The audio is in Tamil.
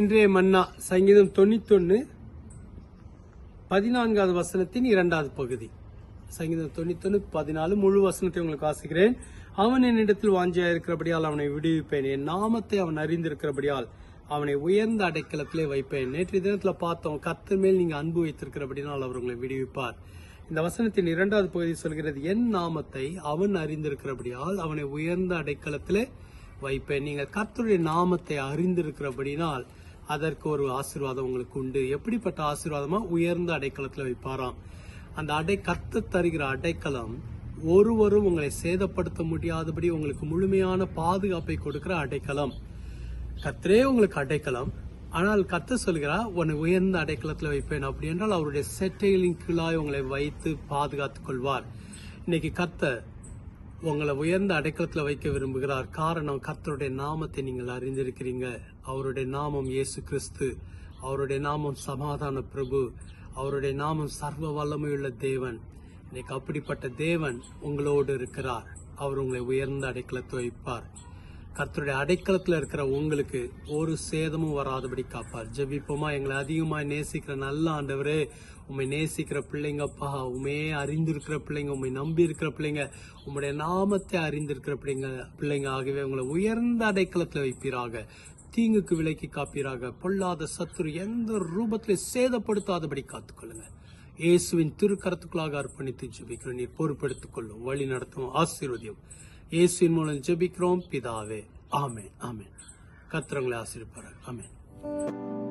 இன்றைய மன்னா சங்கீதம் தொண்ணூத்தொன்னு பதினான்காவது வசனத்தின் இரண்டாவது பகுதி. சங்கீதம் தொண்ணூத்தொன்னு பதினாலு முழு வசனத்தை உங்களுக்கு வாசிக்கிறேன் அவன் என்னிடத்தில் வாஞ்சியா இருக்கிறபடியால் அவனை விடுவிப்பேன். என் நாமத்தை அவன் அறிந்திருக்கிறபடியால் அவனை உயர்ந்த அடைக்கலத்திலே வைப்பேன். நேற்று தினத்துல பார்த்தோம் கத்து மேல் நீங்க அன்பு வைத்திருக்கிறபடினால் அவர் உங்களை விடுவிப்பார். இந்த வசனத்தின் இரண்டாவது பகுதி சொல்கிறது என் நாமத்தை அவன் அறிந்திருக்கிறபடியால் அவனை உயர்ந்த அடைக்கலத்திலே வைப்பேன். நீங்கள் கர்த்தருடைய நாமத்தை அறிந்திருக்கிறபடினால் அதற்கு ஒரு ஆசீர்வாதம் உங்களுக்கு உண்டு. எப்படிப்பட்ட ஆசீர்வாதமா? உயர்ந்த அடைக்கலத்தில் வைப்பாராம். அந்த அடை கத்து தருகிற அடைக்கலம் ஒருவரும் உங்களை சேதப்படுத்த முடியாதபடி உங்களுக்கு முழுமையான பாதுகாப்பை கொடுக்கிற அடைக்கலம். கத்தரே உங்களுக்கு அடைக்கலம். ஆனால் கத்த சொல்கிறா உன்னை உயர்ந்த அடைக்கலத்தில் வைப்பேன் அப்படி என்றால் அவருடைய செட்டைகளின் கீழாய் உங்களை வைத்து பாதுகாத்துக் கொள்வார். இன்னைக்கு கர்த்தர் உங்களை உயர்ந்த அடைக்கலத்தில் வைக்க விரும்புகிறார். காரணம் கர்த்தருடைய நாமத்தை நீங்கள் அறிந்திருக்கிறீங்க. அவருடைய நாமம் இயேசு கிறிஸ்து. அவருடைய நாமம் சமாதான பிரபு. அவருடைய நாமம் சர்வ வல்லமையுள்ள தேவன். இன்னைக்கு அப்படிப்பட்ட தேவன் உங்களோடு இருக்கிறார். அவர் உங்களை உயர்ந்த அடைக்கலத்தை வைப்பார். கர்த்தருடைய அடைக்கலத்தில் இருக்கிற உங்களுக்கு ஒரு சேதமும் வராதபடி காப்பார். ஜெபிப்போமா? எங்களை அதிகமாக நேசிக்கிற நல்ல ஆண்டவரே உண்மை நேசிக்கிற பிள்ளைங்கப்பா உண்மையே அறிந்திருக்கிற பிள்ளைங்க உண்மை நம்பி இருக்கிற பிள்ளைங்க உம்முடைய நாமத்தை அறிந்திருக்கிற பிள்ளைங்க பிள்ளைங்க ஆகவே உங்களை உயர்ந்த அடைக்கலத்தில் வைப்பீராக. தீங்குக்கு விலைக்கு காப்பீராக. பொல்லாத சத்துரு எந்த ரூபத்திலே சேதப்படுத்தாதபடி காத்துக்கொள்ளுங்க. இயேசுவின் திருக்கரத்துக்குள்ளாக அர்ப்பணித்து ஜெபிக்கிறோம். நீர் பொறுப்பெடுத்துக் கொள்ளும் வழி நடத்தும். ஆசீர்வதியம். இயேசுவின் மூலம் ஜெபிக்கிறோம். பிதாவே ஆமே ஆமே கத்திரங்களை ஆசீர்வார் ஆமென்.